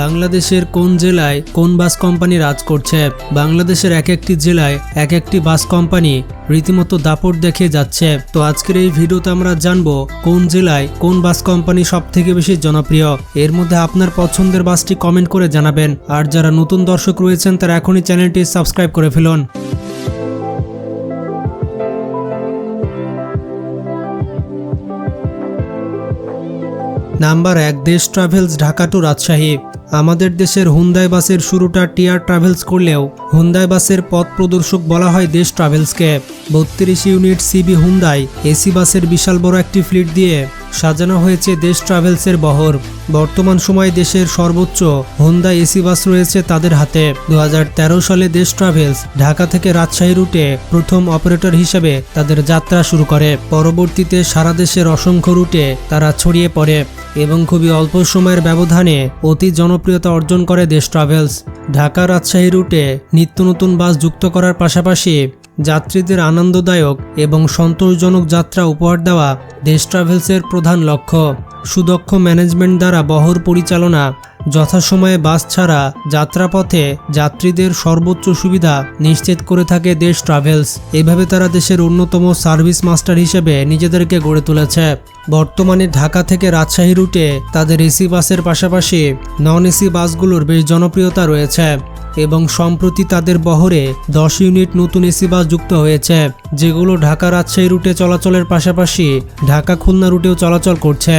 বাংলাদেশের কোন জেলায় কোন বাস কোম্পানি রাজ করছে? বাংলাদেশের এক একটি জেলায় এক একটি বাস কোম্পানি রীতিমতো দাপট দেখে যাচ্ছে। তো আজকের এই ভিডিওতে আমরা জানব কোন জেলায় কোন বাস কোম্পানি সব থেকে বেশি জনপ্রিয়। এর মধ্যে আপনার পছন্দের বাসটি কমেন্ট করে জানাবেন। আর যারা নতুন দর্শক রয়েছেন, তারা এখনই চ্যানেলটি সাবস্ক্রাইব করে ফেলুন। নাম্বার এক, দেশ ট্রাভেলস ঢাকা টু রাজশাহী। আমাদের দেশের হুন্দাই বাসের শুরুটা টিয়ার ট্রাভেলস করলেও হুন্দাই বাসের পথ প্রদর্শক বলা হয় দেশ ট্রাভেলসকে। বত্রিশ ইউনিট সিবি হুন্দাই এসি বাসের বিশাল বড় একটি ফ্লিট দিয়ে সাজানো হয়েছে দেশ ট্রাভেলসের বহর। বর্তমান সময়ে দেশের সর্বোচ্চ হোন্ডা এসি বাস রয়েছে তাদের হাতে। দু হাজার তেরো সালে দেশ ট্রাভেলস ঢাকা থেকে রাজশাহী রুটে প্রথম অপারেটর হিসেবে তাদের যাত্রা শুরু করে। পরবর্তীতে সারা দেশের অসংখ্য রুটে তারা ছড়িয়ে পড়ে এবং খুবই অল্প সময়ের ব্যবধানে অতি জনপ্রিয়তা অর্জন করে দেশ ট্রাভেলস। ঢাকা রাজশাহী রুটে নিত্য নতুন বাস যুক্ত করার পাশাপাশি যাত্রীদের আনন্দদায়ক এবং সন্তোষজনক যাত্রা উপহার দেওয়া দেশ ট্রাভেলসের প্রধান লক্ষ্য। সুদক্ষ ম্যানেজমেন্ট দ্বারা বহর পরিচালনা যথাসময়ে বাস ছাড়া যাত্রাপথে যাত্রীদের সর্বোচ্চ সুবিধা নিশ্চিত করে থাকে দেশ ট্রাভেলস। এভাবে তারা দেশের অন্যতম সার্ভিস মাস্টার হিসেবে নিজেদেরকে গড়ে তুলেছে। বর্তমানে ঢাকা থেকে রাজশাহী রুটে তাদের এসি বাসের পাশাপাশি নন এসি বাসগুলোর বেশ জনপ্রিয়তা রয়েছে এবং সম্প্রতি তাদের বহরে দশ ইউনিট নতুন এসি বাস যুক্ত হয়েছে, যেগুলো ঢাকা রাজশাহী রুটে চলাচলের পাশাপাশি ঢাকা খুলনা রুটেও চলাচল করছে।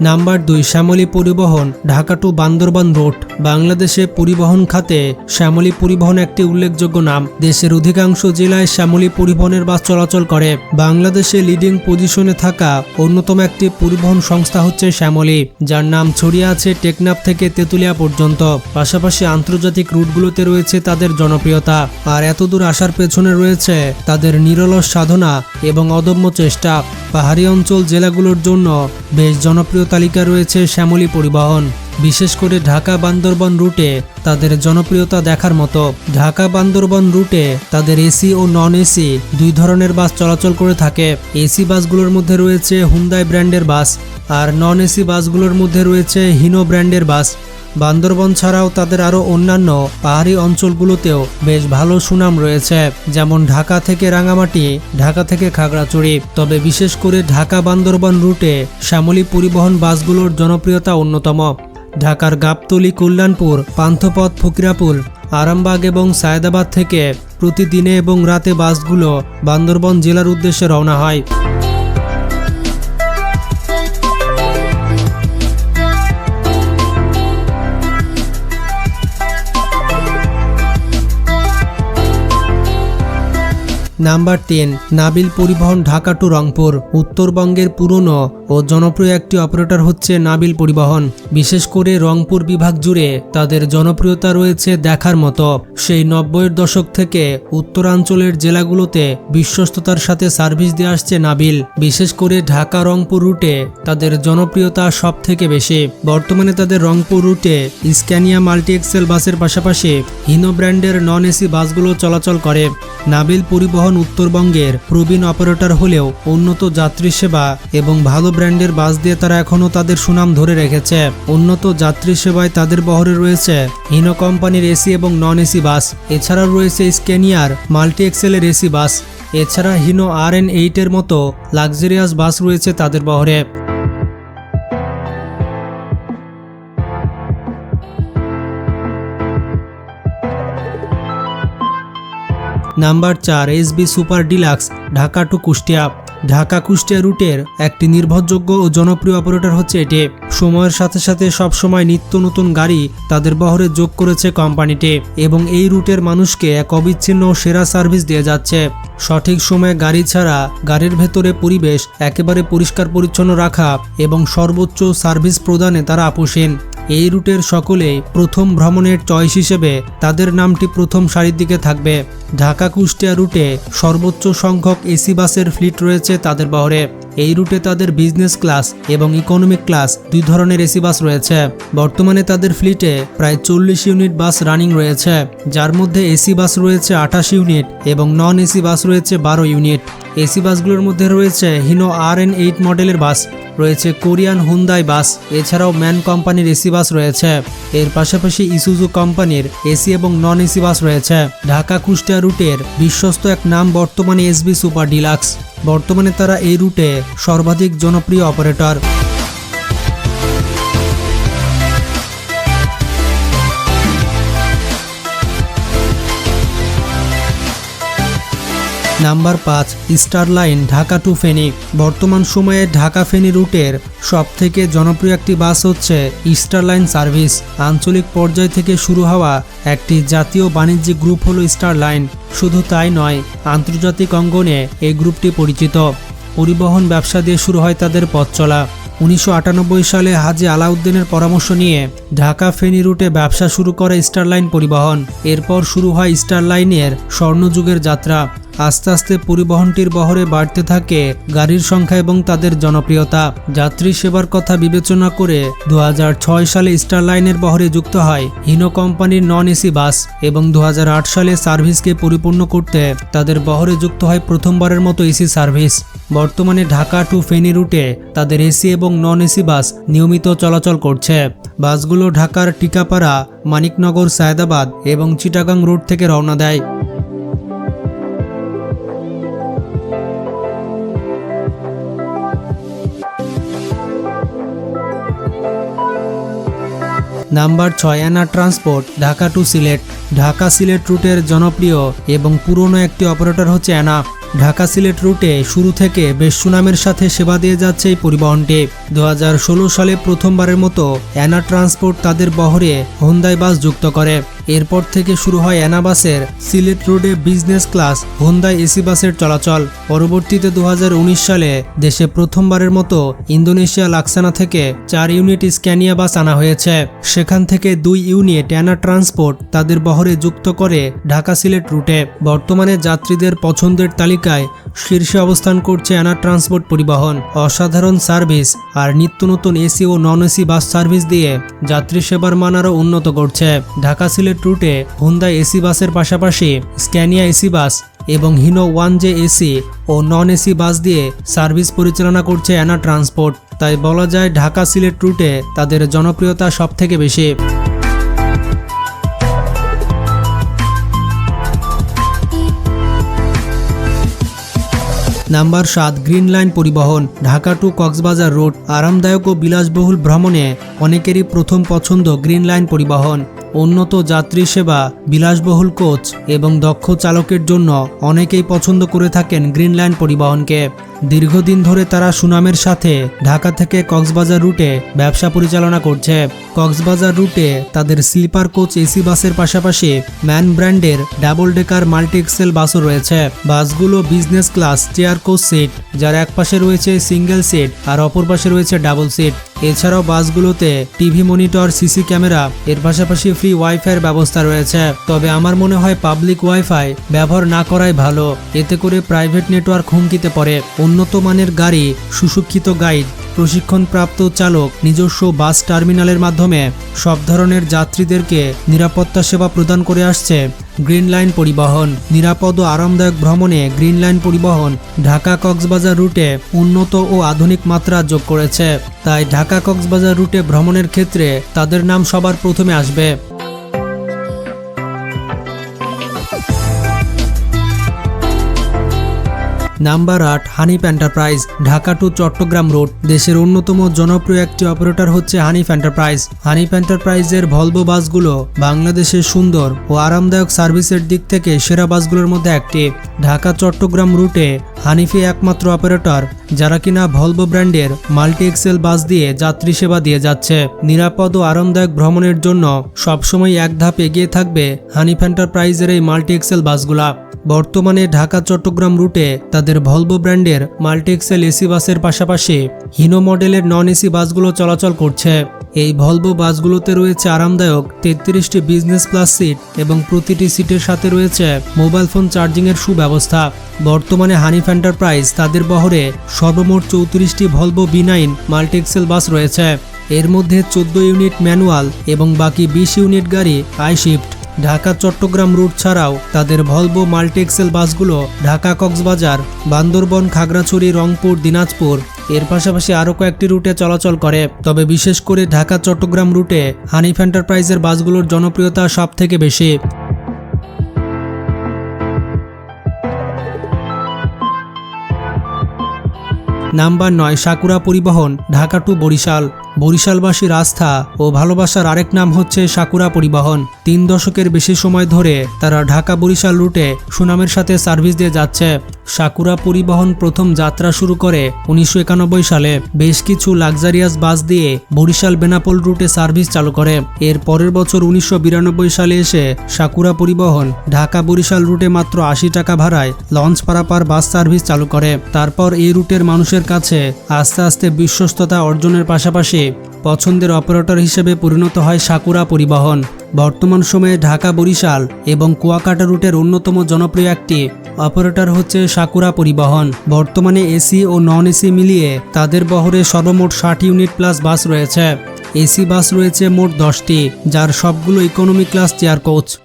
নাম্বার দুই শ্যামলী পরিবহন, ঢাকা টু বান্দরবান রোড, বাংলাদেশে পরিবহন খাতে শ্যামলী পরিবহন একটি উল্লেখযোগ্য নাম। দেশের অধিকাংশ জেলায় শ্যামলী পরিবহনের বাস চলাচল করে। বাংলাদেশে লিডিং পজিশনে থাকা অন্যতম একটি পরিবহন সংস্থা হচ্ছে শ্যামলী, যার নাম ছড়িয়ে আছে টেকনাফ থেকে তেঁতুলিয়া পর্যন্ত। পাশাপাশি আন্তর্জাতিক রুটগুলোতে রয়েছে তাদের জনপ্রিয়তা। আর এতদূর আসার পেছনে রয়েছে তাদের নিরলস সাধনা এবং অদম্য চেষ্টা। পাহাড়ি অঞ্চল জেলাগুলোর জন্য বেশ জনপ্রিয় তালিকা রয়েছে শ্যামলী পরিবহন। বিশেষ করে ঢাকা বান্দরবন রুটে তাদের জনপ্রিয়তা দেখার মতো। ঢাকা বান্দরবন রুটে তাদের এসি ও নন এসি দুই ধরনের বাস চলাচল করে থাকে। এসি বাসগুলোর মধ্যে রয়েছে হুন্দাই ব্র্যান্ডের বাস আর নন এসি বাসগুলোর মধ্যে রয়েছে হিনো ব্র্যান্ডের বাস। বান্দরবন ছাড়াও তাদের আরও অন্যান্য পাহাড়ি অঞ্চলগুলোতেও বেশ ভালো সুনাম রয়েছে, যেমন ঢাকা থেকে রাঙামাটি, ঢাকা থেকে খাগড়াছড়ি। তবে বিশেষ করে ঢাকা বান্দরবন রুটে শ্যামলী পরিবহন বাসগুলোর জনপ্রিয়তা অন্যতম। ঢাকার গাবতলি, কল্যাণপুর, পান্থপথ ফকিরাপুর আরামবাগ এবং সায়দাবাদ থেকে প্রতিদিনে এবং রাতে বাসগুলো বান্দরবন জেলার উদ্দেশ্যে রওনা হয়। নাম্বার টেন নাবিল পরিবহন ঢাকা টু রংপুর, উত্তরবঙ্গের পুরনো ও জনপ্রিয় একটি অপারেটর হচ্ছে নাবিল পরিবহন। বিশেষ করে রংপুর বিভাগ জুড়ে তাদের জনপ্রিয়তা রয়েছে দেখার মতো। সেই নব্বইয়ের দশক থেকে উত্তরাঞ্চলের জেলাগুলোতে বিশ্বস্ততার সাথে সার্ভিস দিয়ে আসছে নাবিল। বিশেষ করে ঢাকা রংপুর রুটে তাদের জনপ্রিয়তা সব থেকে বেশি। বর্তমানে তাদের রংপুর রুটে স্ক্যানিয়া মাল্টি এক্সেল বাসের পাশাপাশি হিনো ব্র্যান্ডের নন এসি বাসগুলো চলাচল করে। নাবিল পরিবহন উত্তরবঙ্গের প্রবীণ অপারেটর হলেও উন্নত যাত্রী সেবা এবং ভালো ব্র্যান্ডের বাস দিয়ে তারা এখনও তাদের সুনাম ধরে রেখেছে। উন্নত যাত্রী সেবায় তাদের বহরে রয়েছে হিনো কোম্পানির এসি এবং নন এসি বাস। এছাড়াও রয়েছে স্কেনিয়ার মাল্টি এক্সেলের এসি বাস। এছাড়া হিনো আর এন এইটের মতো লাক্সারিয়াস বাস রয়েছে তাদের বহরে। নাম্বার চার SB super deluxe, Dhaka to Kushtia. Dhaka Kushtia রুটের একটি নির্ভরযোগ্য ও জনপ্রিয় অপারেটর হচ্ছে এটি। সময়ের সাথে সাথে সব সময় নিত্য নতুন গাড়ি তাদের বহরে যোগ করেছে কোম্পানিটি এবং এই রুটের মানুষকে এক অবিচ্ছিন্ন সেরা সার্ভিস দিয়ে যাচ্ছে। সঠিক সময়ে গাড়ি ছাড়া গাড়ির ভেতরে পরিবেশ একেবারে পরিষ্কার পরিচ্ছন্ন রাখা এবং সর্বোচ্চ সার্ভিস প্রদানে তারা আপোষেন এই রুটের সকলেই প্রথম ভ্রমণের চয়েস হিসেবে তাদের নামটি প্রথম সারির দিকে থাকবে। ঢাকা কুষ্টিয়া রুটে সর্বোচ্চ সংখ্যক এসি বাসের ফ্লিট রয়েছে তাদের বহরে। এই রুটে তাদের বিজনেস ক্লাস এবং ইকোনমিক ক্লাস দুই ধরনের এসি বাস রয়েছে। বর্তমানে তাদের ফ্লিটে প্রায় চল্লিশ ইউনিট বাস রানিং রয়েছে, যার মধ্যে এসি বাস রয়েছে আঠাশ ইউনিট এবং নন এসি বাস রয়েছে বারো ইউনিট। এসি বাসগুলোর মধ্যে রয়েছে হিনো আর এন এইট মডেলের বাস, রয়েছে কোরিয়ান হুন্দাই বাস, এছাড়াও ম্যান কোম্পানির এসি বাস রয়েছে। এর পাশাপাশি ইসুজু কোম্পানির এসি এবং নন এসি বাস রয়েছে। ঢাকা কুষ্টিয়া রুটের বিশ্বস্ত এক নাম বর্তমানে এসবি সুপার ডিলাক্স। বর্তমানে তারা এই রুটে সর্বাধিক জনপ্রিয় অপারেটর। নাম্বার পাঁচ star line Dhaka to Feni বর্তমান সময়ে ঢাকা ফেনী রুটের সবথেকে জনপ্রিয় একটি বাস হচ্ছে স্টার লাইন সার্ভিস। আঞ্চলিক পর্যায় থেকে শুরু হওয়া একটি জাতীয় বাণিজ্যিক গ্রুপ হলো স্টার লাইন শুধু তাই নয়, আন্তর্জাতিক অঙ্গনে এই গ্রুপটি পরিচিত। পরিবহন ব্যবসা দিয়ে শুরু হয় তাদের পথ চলা। উনিশশো আটানব্বই সালে হাজি আলাউদ্দিনের পরামর্শ নিয়ে ঢাকা ফেনী রুটে ব্যবসা শুরু করে স্টারলাইন পরিবহন। এরপর শুরু হয় স্টারলাইনের স্বর্ণযুগের যাত্রা। আস্তে আস্তে পরিবহনটির বহরে বাড়তে থাকে গাড়ির সংখ্যা এবং তাদের জনপ্রিয়তা। যাত্রী সেবার কথা বিবেচনা করে দু হাজার ছয় সালে স্টারলাইনের বহরে যুক্ত হয় হিনো কোম্পানির নন এসি বাস এবং দু হাজার আট সালে সার্ভিসকে পরিপূর্ণ করতে তাদের বহরে যুক্ত হয় প্রথমবারের মতো এসি সার্ভিস। বর্তমানে ঢাকা টু ফেনী রুটে তাদের এসি এবং নন এসি বাস নিয়মিত চলাচল করছে। বাসগুলো ঢাকার টিকাপাড়া, মানিকনগর, সায়দাবাদ এবং চিটাগাং রুট থেকে রওনা দেয়। নাম্বার ছয় অ্যানা ট্রান্সপোর্ট, ঢাকা টু সিলেট। ঢাকা সিলেট রুটের জনপ্রিয় এবং পুরনো একটি অপারেটর হচ্ছে অ্যানা। ঢাকা সিলেট রুটে শুরু থেকে বেশ সুনামের সাথে সেবা দিয়ে যাচ্ছে এই পরিবহনটি। দু হাজার ষোলো সালে প্রথমবারের মতো অ্যানা ট্রান্সপোর্ট তাদের বহরে হোন্দাই বাস যুক্ত করে। এরপর থেকে শুরু হয় অ্যানা বাসের সিলেট রোডে বিজনেস ক্লাস হোন্দাই এসি বাসের চলাচল। পরবর্তীতে দু হাজার উনিশ সালে দেশে প্রথমবারের মতো ইন্দোনেশিয়া লাক্সানা থেকে চার ইউনিট স্ক্যানিয়া বাস আনা হয়েছে। সেখান থেকে দুই ইউনিট অ্যানা ট্রান্সপোর্ট তাদের বহরে যুক্ত করে ঢাকা সিলেট রুটে। বর্তমানে যাত্রীদের পছন্দের তালিকায় শীর্ষে অবস্থান করছে অ্যানা ট্রান্সপোর্ট পরিবহন। অসাধারণ সার্ভিস আর নিত্য নতুন এসি ও নন এসি বাস সার্ভিস দিয়ে যাত্রী সেবার মান আরও উন্নত করছে। ঢাকা সিলেট রুটে হুন্দাই এসি বাসের পাশাপাশি স্ক্যানিয়া এসি বাস এবং হিনো ওয়ান জে এসি ও নন এসি বাস দিয়ে সার্ভিস পরিচালনা করছে অ্যানা ট্রান্সপোর্ট তাই বলা যায় ঢাকা সিলেট রুটে তাদের জনপ্রিয়তা সবথেকে বেশি। নাম্বার সাত গ্রিন লাইন পরিবহন। ঢাকা টু কক্সবাজার রোড আরামদায়ক ও বিলাসবহুল ভ্রমণে অনেকেরই প্রথম পছন্দ গ্রিন লাইন পরিবহন। উন্নত যাত্রী সেবা, বিলাসবহুল কোচ এবং দক্ষ চালকের জন্য অনেকেই পছন্দ করে থাকেন গ্রিনল্যান্ড পরিবহনকে। দীর্ঘদিন ধরে তারা সুনামের সাথে ঢাকা থেকে কক্সবাজার রুটে ব্যবসা পরিচালনা করছে। কক্সবাজার রুটে তাদের স্লিপার কোচ এসি বাসের পাশাপাশি ম্যান ব্র্যান্ডের ডাবল ডেকার মাল্টি এক্সেল বাসও রয়েছে। বাসগুলো business class chair coach seat, যার এক পাশে রয়েছে সিঙ্গেল সিট আর অপর পাশে রয়েছে ডাবল সিট। এছাড়াও বাসগুলোতে টিভি মনিটর, সিসি ক্যামেরা, এর পাশাপাশি ফ্রি ওয়াইফাইয়ের ব্যবস্থা রয়েছে। তবে আমার মনে হয় পাবলিক ওয়াইফাই ব্যবহার না করাই ভালো। এতে করে প্রাইভেট নেটওয়ার্ক হুমকিতে পড়ে। উন্নত মানের গাড়ি, সুশিক্ষিত গাইড, প্রশিক্ষণপ্রাপ্ত চালক, নিজস্ব বাস টার্মিনালের মাধ্যমে সব ধরনের যাত্রীদেরকে নিরাপত্তা সেবা প্রদান করে আসছে গ্রিন লাইন পরিবহন। নিরাপদ ও আরামদায়ক ভ্রমণে গ্রিন লাইন পরিবহন ঢাকা কক্সবাজার রুটে উন্নত ও আধুনিক মাত্রা যোগ করেছে। তাই ঢাকা কক্সবাজার রুটে ভ্রমণের ক্ষেত্রে তাদের নাম সবার প্রথমে আসবে। নাম্বার আট, Hanif enterprise, Dhaka to Chittagong road, দেশের অন্যতম জনপ্রিয় একটি অপারেটর হচ্ছে হানিফ এন্টারপ্রাইজ। হানিফ এন্টারপ্রাইজের ভলভো বাসগুলো বাংলাদেশের সুন্দর ও আরামদায়ক সার্ভিসের দিক থেকে সেরা বাসগুলোর মধ্যে একটি। ঢাকা চট্টগ্রাম রুটে হানিফি একমাত্র অপারেটর, যারা কিনা ভলভো ব্র্যান্ডের মাল্টি এক্সেল বাস দিয়ে যাত্রী সেবা দিয়ে যাচ্ছে। নিরাপদ ও আরামদায়ক ভ্রমণের জন্য সবসময় এক ধাপ এগিয়ে থাকবে হানিফ এন্টারপ্রাইজের এই মাল্টি এক্সেল বাসগুলা। বর্তমানে ঢাকা, চট্টগ্রাম রুটে তাদের ভলভো ব্র্যান্ডের মাল্টিএক্সেল এসি বাসের পাশাপাশি হিনো মডেলের নন এসি বাসগুলো চলাচল করছে। এই ভলভো বাসগুলোতে রয়েছে আরামদায়ক তেত্রিশটি বিজনেস ক্লাস সিট এবং প্রতিটি সিটের সাথে রয়েছে মোবাইল ফোন চার্জিংয়ের সুব্যবস্থা। বর্তমানে হানিফ এন্টারপ্রাইজ তাদের বহরে সর্বমোট চৌত্রিশটি Volvo B nine multiaxle bus রয়েছে। এর মধ্যে চোদ্দ ইউনিট ম্যানুয়াল এবং বাকি বিশ ইউনিট গাড়ি I shift Dhaka, Chittagong route ছাড়াও তাদের ভলভো মাল্টিএক্সেল বাসগুলো ঢাকা, কক্সবাজার, বান্দরবন, খাগড়াছড়ি, রংপুর, দিনাজপুর, এর পাশাপাশি আরও কয়েকটি রুটে চলাচল করে। তবে বিশেষ করে ঢাকা, চট্টগ্রাম রুটে হানিফ এন্টারপ্রাইজের বাসগুলোর জনপ্রিয়তা সব থেকে বেশি। নাম্বার নয়, সাকুরা পরিবহন, ঢাকা টু বরিশাল। বরিশালবাসীর আস্থা ও ভালোবাসার আরেক নাম হচ্ছে সাকুরা পরিবহন। তিন দশকের বেশি সময় ধরে তারা ঢাকা বরিশাল রুটে সুনামের সাথে সার্ভিস দিয়ে যাচ্ছে। সাকুরা পরিবহন প্রথম যাত্রা শুরু করে উনিশশো একানব্বই সালে। বেশ কিছু লাক্সারিয়াস বাস দিয়ে বরিশাল বেনাপোল রুটে সার্ভিস চালু করে। এর পরের বছর উনিশশো বিরানব্বই সালে এসে সাকুরা পরিবহন ঢাকা বরিশাল রুটে মাত্র আশি টাকা ভাড়ায় লঞ্চ পারাপার বাস সার্ভিস চালু করে। তারপর এই রুটের মানুষের কাছে আস্তে আস্তে বিশ্বস্ততা অর্জনের পাশাপাশি পছন্দের অপারেটর হিসেবে পরিণত হয় সাকুরা পরিবহন। বর্তমান সময়ে ঢাকা, বরিশাল এবং কুয়াকাটা রুটের অন্যতম জনপ্রিয় একটি অপারেটর হচ্ছে সাকুরা পরিবহন। বর্তমানে এসি ও নন এসি মিলিয়ে তাদের বহরে সর্বমোট ষাট ইউনিট প্লাস বাস রয়েছে। এসি বাস রয়েছে মোট দশটি, যার সবগুলো economy class chair coach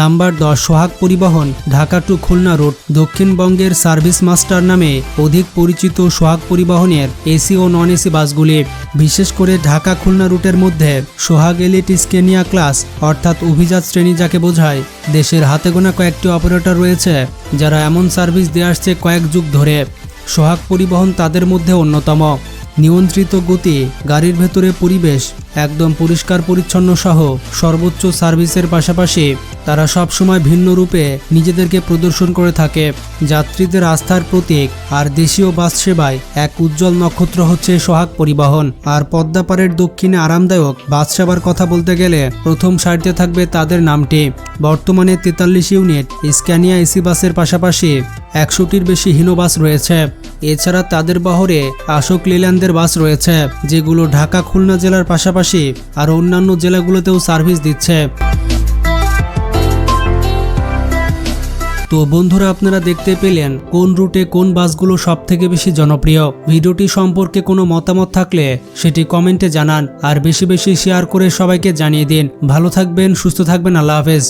number দশ সোহাগ পরিবহন, ঢাকা টু খুলনা রুট দক্ষিণবঙ্গের সার্ভিস মাস্টার নামে অধিক পরিচিত সোহাগ পরিবহনের এসি ও নন এসি বাসগুলি বিশেষ করে ঢাকা খুলনা রুটের মধ্যে সোহাগ এলিট স্কেনিয়া ক্লাস, অর্থাৎ অভিজাত শ্রেণি যাকে বোঝায়, দেশের হাতে গোনা কয়েকটি অপারেটর রয়েছে, যারা এমন সার্ভিস দিয়ে আসছে কয়েক যুগ ধরে। সোহাগ পরিবহন তাদের মধ্যে অন্যতম। নিয়ন্ত্রিত গতি, গাড়ির ভেতরে পরিবেশ একদম পরিষ্কার পরিচ্ছন্ন সহ সর্বোচ্চ সার্ভিসের পাশাপাশি তারা সবসময় ভিন্ন রূপে নিজেদেরকে প্রদর্শন করে থাকে। যাত্রীদের আস্থার প্রতীক আর দেশীয় বাস সেবায় এক উজ্জ্বল নক্ষত্র হচ্ছে সোহাগ পরিবহন। আর পদ্মাপাড়ের দক্ষিণে আরামদায়ক বাস সেবার কথা বলতে গেলে প্রথম সারিতে থাকবে তাদের নামটি। বর্তমানে তেতাল্লিশ ইউনিট স্ক্যানিয়া এসি বাসের পাশাপাশি একশোটির বেশি হিনো বাস রয়েছে। এছাড়া তাদের বহরে আশোক লেল্যান্ডের বাস রয়েছে, যেগুলো ঢাকা খুলনা জেলার পাশাপাশি আর অন্যান্য জেলাগুলোতেও সার্ভিস দিচ্ছে। তো বন্ধুরা, আপনারা দেখতে পেলেন কোন রুটে কোন বাসগুলো সব থেকে বেশি জনপ্রিয়। ভিডিওটি সম্পর্কে কোনো মতামত থাকলে সেটি কমেন্টে জানান আর বেশি বেশি শেয়ার করে সবাইকে জানিয়ে দিন। ভালো থাকবেন, সুস্থ থাকবেন, আল্লাহ হাফেজ।